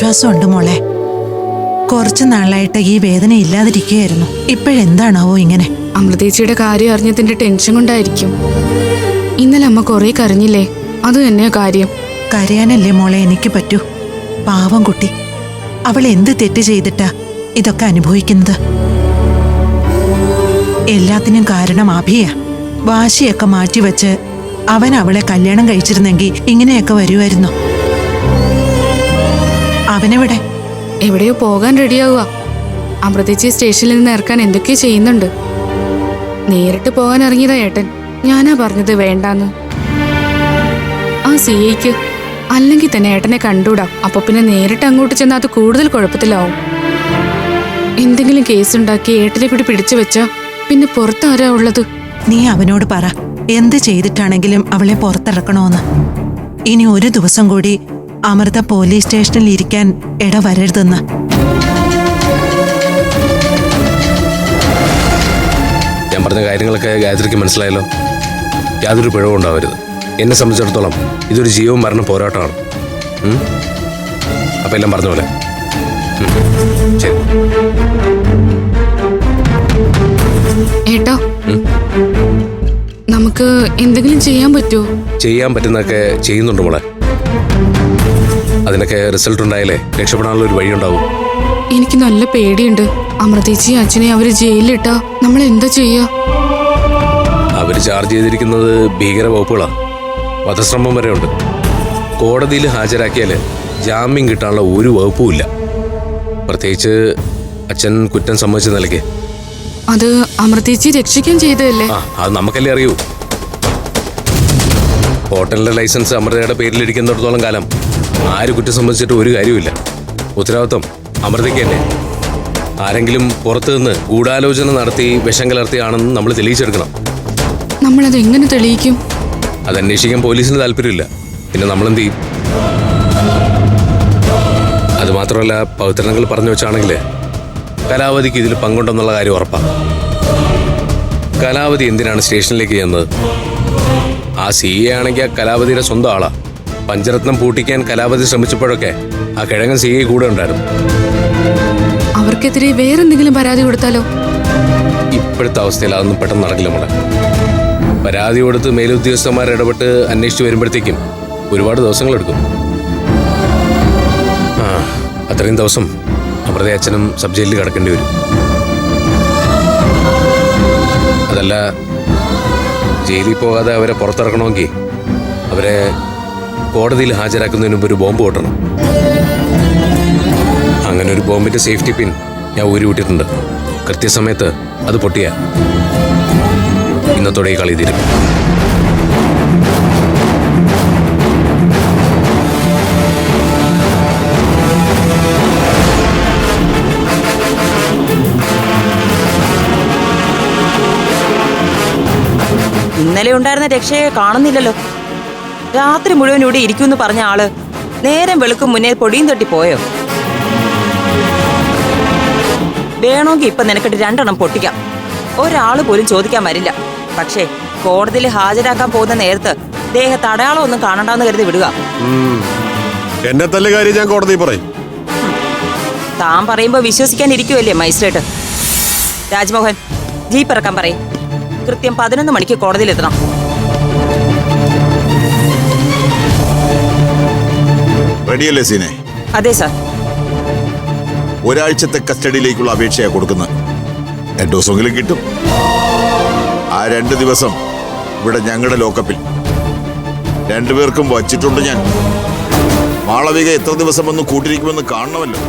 ആശ്വാസമുണ്ട് മോളെ. കുറച്ചു നാളായിട്ട് ഈ വേദന ഇല്ലാതിരിക്കുകയായിരുന്നു. ഇപ്പോഴെന്താണാവോ ഇങ്ങനെ? അമൃതേച്ചിയുടെ കാര്യം അറിഞ്ഞതിന്റെ ടെൻഷൻ കൊണ്ടായിരിക്കും. ഇന്നലെ അമ്മ കുറെ കരഞ്ഞില്ലേ? അത് തന്നെയാ കാര്യം. കരയാനല്ലേ മോളെ എനിക്ക് പറ്റൂ. പാവം കുട്ടി. അവൾ എന്ത് തെറ്റ് ചെയ്തിട്ടാ ഇതൊക്കെ അനുഭവിക്കുന്നത്? എല്ലാത്തിനും കാരണം അഭിയ. വാശിയൊക്കെ മാറ്റിവെച്ച് അവൻ അവളെ കല്യാണം കഴിച്ചിരുന്നെങ്കിൽ ഇങ്ങനെയൊക്കെ വരുമായിരുന്നു. അവനെവിടെ? എവിടെയോ പോകാൻ റെഡിയാവുക. അമൃതേച്ചി സ്റ്റേഷനിൽ നിന്ന് ഇറക്കാൻ എന്തൊക്കെയോ ചെയ്യുന്നുണ്ട്. നേരിട്ട് പോകാൻ ഇറങ്ങിയതാ ഏട്ടൻ. ഞാനാ പറഞ്ഞത് വേണ്ടാന്ന്. ആ സി ഐക്ക് അല്ലെങ്കിൽ തന്നെ ഏട്ടനെ കണ്ടൂടാ അപ്പൊ പിന്നെ നേരിട്ട് അങ്ങോട്ട് ചെന്നാൽ അത് കൂടുതൽ കുഴപ്പത്തിലാവും. എന്തെങ്കിലും കേസ് ഉണ്ടാക്കി ഏട്ടനെ കൂടി പിടിച്ചു വെച്ചാ പിന്നെ പുറത്താരാ ഉള്ളത്? നീ അവനോട് പറ. എന്ത് ചെയ്തിട്ടാണെങ്കിലും അവളെ പുറത്തിറക്കണോന്ന്. ഇനി ഒരു ദിവസം കൂടി അമൃത പോലീസ് സ്റ്റേഷനിൽ ഇരിക്കാൻ ഇടവരരുതെന്ന് ഞാൻ പറഞ്ഞ കാര്യങ്ങളൊക്കെ ഗായത്രിക്ക് മനസ്സിലായല്ലോ. യാതൊരു പിഴവും ഉണ്ടാവരുത്. എന്നെ സംബന്ധിച്ചിടത്തോളം ഇതൊരു ജീവൻ മരണ പോരാട്ടമാണ്? അപ്പൊ എല്ലാം പറഞ്ഞ പോലെ. ഉം. ശരി. ഏട്ടാ നമുക്ക് എന്തെങ്കിലും ചെയ്യാൻ പറ്റുമോ ചെയ്യാൻ പറ്റുന്നൊക്കെ ചെയ്യുന്നുണ്ട് മോളെ. അതിനൊക്കെ റിസൾട്ട് ഉണ്ടായാലേ രക്ഷപ്പെടാനുള്ള ഒരു വഴി ഉണ്ടാവും എനിക്ക് നല്ല പേടിയുണ്ട്. അമൃതേച്ചി അച്ഛനെ അവർ ജയിലിലിട്ടാ നമ്മൾ എന്താ ചെയ്യാ? അവർ ചാർജ് ചെയ്തിരിക്കുന്നത് ഭീകര വകുപ്പുകളാണ് വധശ്രമം വരെ ഉണ്ട്. കോടതിയിൽ ഹാജരാക്കിയാൽ ജാമ്യം കിട്ടാനുള്ള ഒരു വകുപ്പുമില്ല പ്രത്യേകിച്ച് അച്ഛൻ കുറ്റം സമ്മതിച്ച നിലയ്ക്ക്. അത് അമൃതേച്ചി രക്ഷിക്കാൻ ചെയ്തതല്ലേ? ആ അത് നമുക്കല്ലേ അറിയൂ. ഹോട്ടലിന്റെ ലൈസൻസ് അമൃതയുടെ പേരിലിരിക്കുന്നിടത്തോളം കാലം ആര് കുറ്റം സംബന്ധിച്ചിട്ട് ഒരു കാര്യമില്ല ഉത്തരവാദിത്വം അമൃതയ്ക്ക് തന്നെ ആരെങ്കിലും പുറത്തു നിന്ന് ഗൂഢാലോചന നടത്തി വിഷം കലർത്തിയാണെന്ന് നമ്മൾ തെളിയിച്ചെടുക്കണം. നമ്മളത് എങ്ങനെ തെളിയിക്കും? അത് അന്വേഷിക്കാൻ പോലീസിന് താല്പര്യമില്ല. പിന്നെ നമ്മൾ എന്ത് ചെയ്യും? അത് മാത്രമല്ല പറഞ്ഞു വെച്ചാണെങ്കിൽ കലാവതിക്ക് ഇതിൽ പങ്കുണ്ടെന്നുള്ള കാര്യം ഉറപ്പാണ് കലാവതി എന്തിനാണ് സ്റ്റേഷനിലേക്ക് ചെന്നത്? ആ സി എ ആണെങ്കിൽ ആ കലാവതിയുടെ സ്വന്തം ആളാ. പഞ്ചരത്നം പൂട്ടിക്കാൻ കലാപതി ശ്രമിച്ചപ്പോഴൊക്കെ ആ കിഴങ്ങൻ സി ഐ കൂടെ ഉണ്ടായിരുന്നു. അവർക്കെതിരെ വേറെന്തെങ്കിലും പരാതി കൊടുത്താലോ? ഇപ്പോഴത്തെ അവസ്ഥയിൽ അതൊന്നും പെട്ടെന്ന് നടക്കില്ല മോളെ. പരാതി കൊടുത്ത് മേലുദ്യോഗസ്ഥന്മാർ ഇടപെട്ട് അന്വേഷിച്ച് വരുമ്പോഴത്തേക്കും ഒരുപാട് ദിവസങ്ങളെടുക്കും ആ അത്രയും ദിവസം അമൃത അച്ഛനും സബ് ജയിലിൽ കിടക്കേണ്ടി വരും. അതല്ല ജയിലിൽ പോകാതെ അവരെ പുറത്തിറക്കണമെങ്കിൽ അവരെ കോടതിയിൽ ഹാജരാക്കുന്നതിന് മുമ്പ് ഒരു ബോംബ് പൊട്ടണം. അങ്ങനെ ഒരു ബോംബിന്റെ സേഫ്റ്റി പിൻ ഞാൻ ഊരി വിട്ടിട്ടുണ്ട്. കൃത്യസമയത്ത് അത് പൊട്ടിയ ഇന്നത്തോടെ കളി തീരും. ഇന്നലെ ഉണ്ടായിരുന്ന രക്ഷയെ കാണുന്നില്ലല്ലോ. രാത്രി മുഴുവൻ ഇവിടെ ഇരിക്കുമെന്ന് പറഞ്ഞ ആൾ നേരം വെളുക്കും മുന്നേ പൊടിയും തട്ടി പോയോ? വേണമെങ്കിൽ ഇപ്പൊ നിനക്കിട്ട് രണ്ടെണ്ണം പൊട്ടിക്കാം. ഒരാൾ പോലും ചോദിക്കാൻ വരില്ല. പക്ഷേ കോടതിയിൽ ഹാജരാക്കാൻ പോകുന്ന നേരത്ത് ദേഹത്ത് അടയാളം ഒന്നും കാണണ്ടെന്ന് കരുതി വിടുക. എന്നെ തല്ല കാര്യം ഞാൻ കോടതി പറയും. താൻ പറയുമ്പോ വിശ്വസിക്കാൻ ഇരിക്കുവല്ലേ മജിസ്ട്രേറ്റ് രാജ്മോഹൻ ജീപ്പ് ഇറക്കാൻ പറയും. കൃത്യം പതിനൊന്ന് മണിക്ക് കോടതിയിലെത്തണം റെഡിയല്ലേ സീനെ? അതെ സാർ. ഒരാഴ്ചത്തെ കസ്റ്റഡിയിലേക്കുള്ള അപേക്ഷയാണ് കൊടുക്കുന്നത്. രണ്ടു ദിവസമെങ്കിലും കിട്ടും. ആ രണ്ട് ദിവസം ഇവിടെ ഞങ്ങളുടെ ലോക്കപ്പിൽ. രണ്ടുപേർക്കും വച്ചിട്ടുണ്ട് ഞാൻ. മാളവിക എത്ര ദിവസം വന്ന് കൂട്ടിരിക്കുമെന്ന് കാണണമല്ലോ.